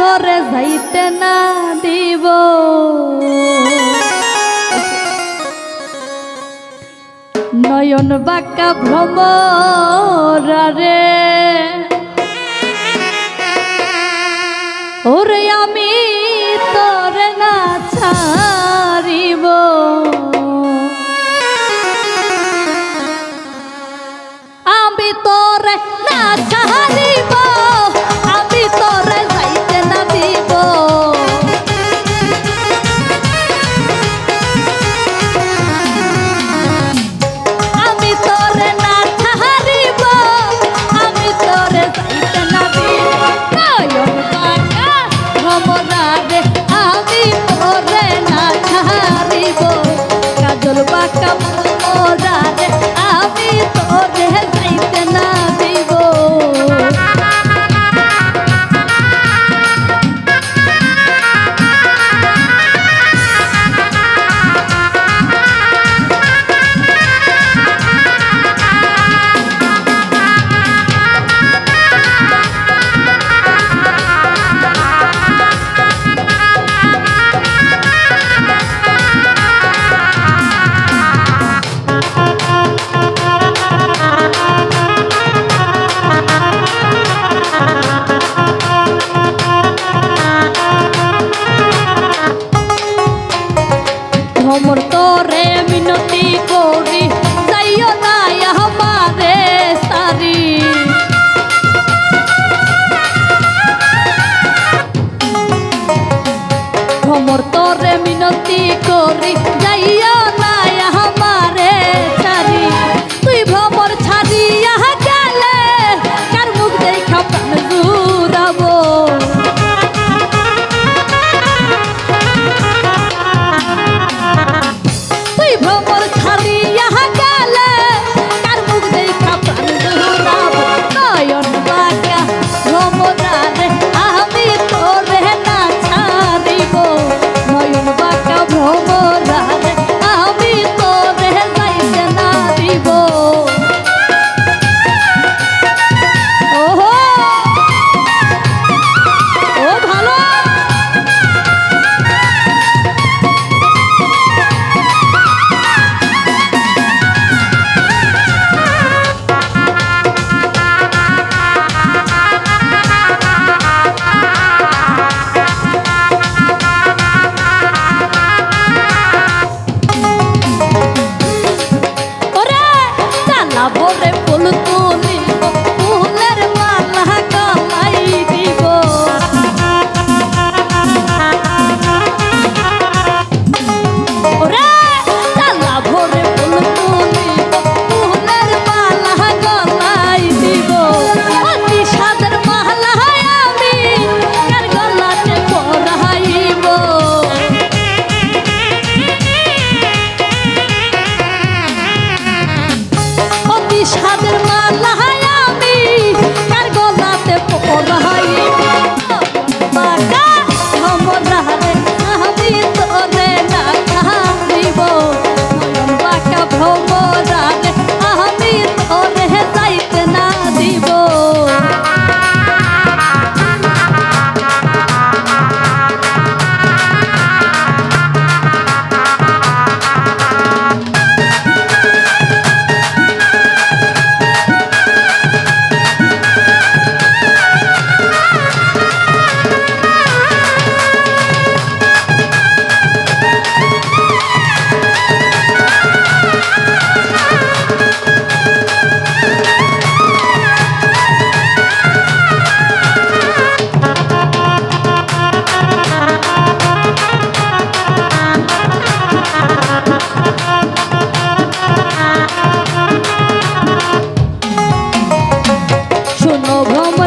যাইতে না দিব। নয়ন বাঁকা ভ্রমরারে ওরে আমি তোরে ভ্রমর তোরে মিনতি করি যাইও না আমারে সারি। ভ্রমর তোরে মিনতি করি যাই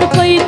amor foi